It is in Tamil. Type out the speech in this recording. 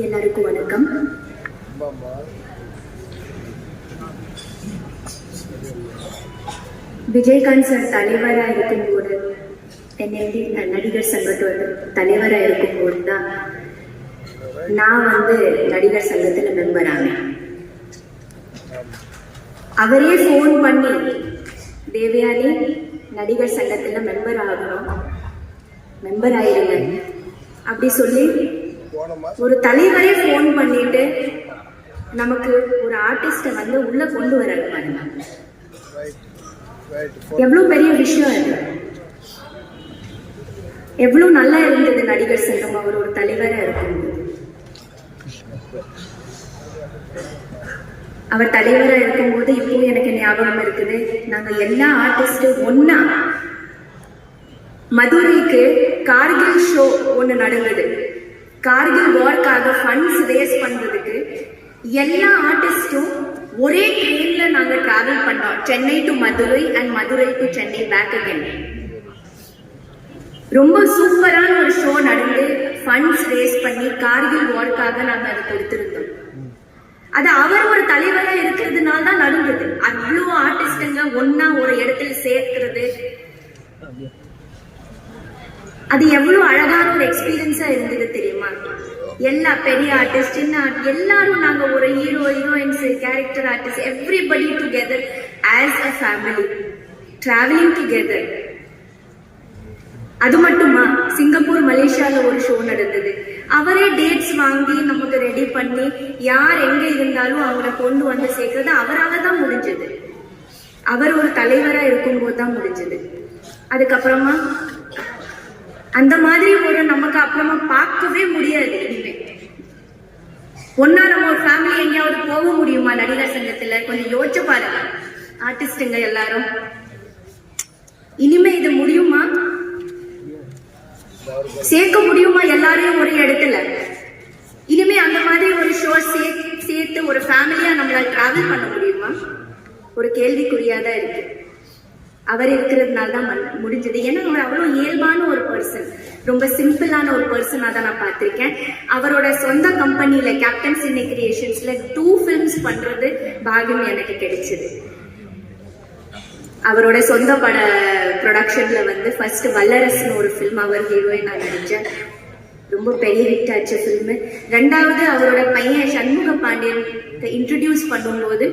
எல்லாருக்கும் வணக்கம். விஜயகாந்த் சார் தலைவராக இருக்கும்போது என்னை நடிகர் சங்கத்தோட தலைவராக இருக்கும்போது தான் நான் வந்து நடிகர் சங்கத்தில் மெம்பர் ஆனேன். அவரே ஃபோன் பண்ணி தேவயானி நடிகர் சங்கத்தில் மெம்பர் ஆகணும். மெம்பர் ஆயிருங்க. அப்படி சொல்லி ஒரு தலைவரே ஃபோன் பண்ணிட்டு நமக்கு ஒரு ஆர்டிஸ்ட வந்து உள்ள கொண்டு வராரு பாருங்க. எவ்வளவு பெரிய விஷயம் அது. எவ்வளவு நல்லா இருந்தது நடிகர் சங்கம் அவர் ஒரு தலைவரா இருக்கும் அவர் தலைவரா இருக்கும்போது இப்போ எனக்கு ஞாபகம் இருக்குது நாங்க எல்லா ஆர்டிஸ்டும் ஒன்னா மதுரைக்கு கார்கில் ஷோ ஒன்று நடந்தது. கார்கில் வார்க்காக ஃபண்ட்ஸ் ரேஸ் பண்ணுறதுக்கு எல்லா ஆர்டிஸ்டும் ஒரே ட்ரெயின்ல நாங்கள் டிராவல் பண்ணோம் Chennai to Madurai and Madurai to Chennai back again ரொம்ப சூப்பரான ஒரு ஷோ நடந்து ஃபண்ட்ஸ் ரேஸ் பண்ணி கார்கில் வார்க்காக நாங்கள் அதை கொடுத்திருந்தோம் அது அவர் ஒரு தலைவராக இருக்கிறதுனால தான் நடந்தது அவ்வளோ ஆர்டிஸ்டுங்க ஒன்னா ஒரு இடத்துல சேர்க்கிறது. அது எவ்வளோ அழகான ஒரு எக்ஸ்பீரியன்ஸாக இருந்தது தெரியுமா? எல்லா பெரிய ஆர்டிஸ்ட் சின்ன ஆர்ட் எல்லாரும் நாங்கள் ஒரு hero heroines character artist everybody together as a family travelling together அது மட்டுமா? சிங்கப்பூர் மலேசியால ஒரு ஷோ நடந்தது. அவரே டேட்ஸ் வாங்கி நமக்கு ரெடி பண்ணி யார் எங்க இருந்தாலும் அவங்கள கொண்டு வந்து சேர்க்கறது அவரால் தான் முடிஞ்சது. அவர் ஒரு தலைவரா இருக்கும்போது தான் முடிஞ்சது. அதுக்கப்புறமா அந்த மாதிரி ஒரு நமக்கு அப்புறமா பார்க்கவே முடியாது இனிமே. ஒன்னா நம்ம ஒரு ஃபேமிலி எங்கேயாவது போக முடியுமா நடிகர் சங்கத்துல? கொஞ்சம் யோசிச்சு பாருங்க. ஆர்டிஸ்டுங்க எல்லாரும். இனிமே இது முடியுமா? சேர்க்க முடியுமா எல்லாரையும் ஒரு இடத்துல? இனிமே அந்த மாதிரி ஒரு ஷோ சேர்த்து ஒரு ஃபேமிலியா நம்மளால டிராவல் பண்ண முடியுமா? ஒரு கேள்விக்குறியா தான் இருக்கு. அவர் இருக்கிறதுனால தான் முடிஞ்சது. ஏன்னா அவர் அவ்வளோ இயல்பான ஒரு பர்சன் ரொம்ப சிம்பிளான ஒரு பர்சனாக தான் நான் பார்த்துருக்கேன். அவரோட சொந்த கம்பெனியில் கேப்டன் சின்ன கிரியேஷன்ஸில் டூ ஃபிலிம்ஸ் பண்ணுறது பாகியம் எனக்கு கிடைச்சது. அவரோட சொந்த பட ப்ரொடக்ஷனில் வந்து ஃபர்ஸ்ட் வல்லரசுன்னு ஒரு ஃபிலிம் அவர் ஹீரோயின் நான் நடித்தேன் ரொம்ப பெரிய ஹிட் ஆச்சு ஃபில்மு ரெண்டாவது அவரோட பையன் சண்முக பாண்டியன் இன்ட்ரடியூஸ் பண்ணும்போது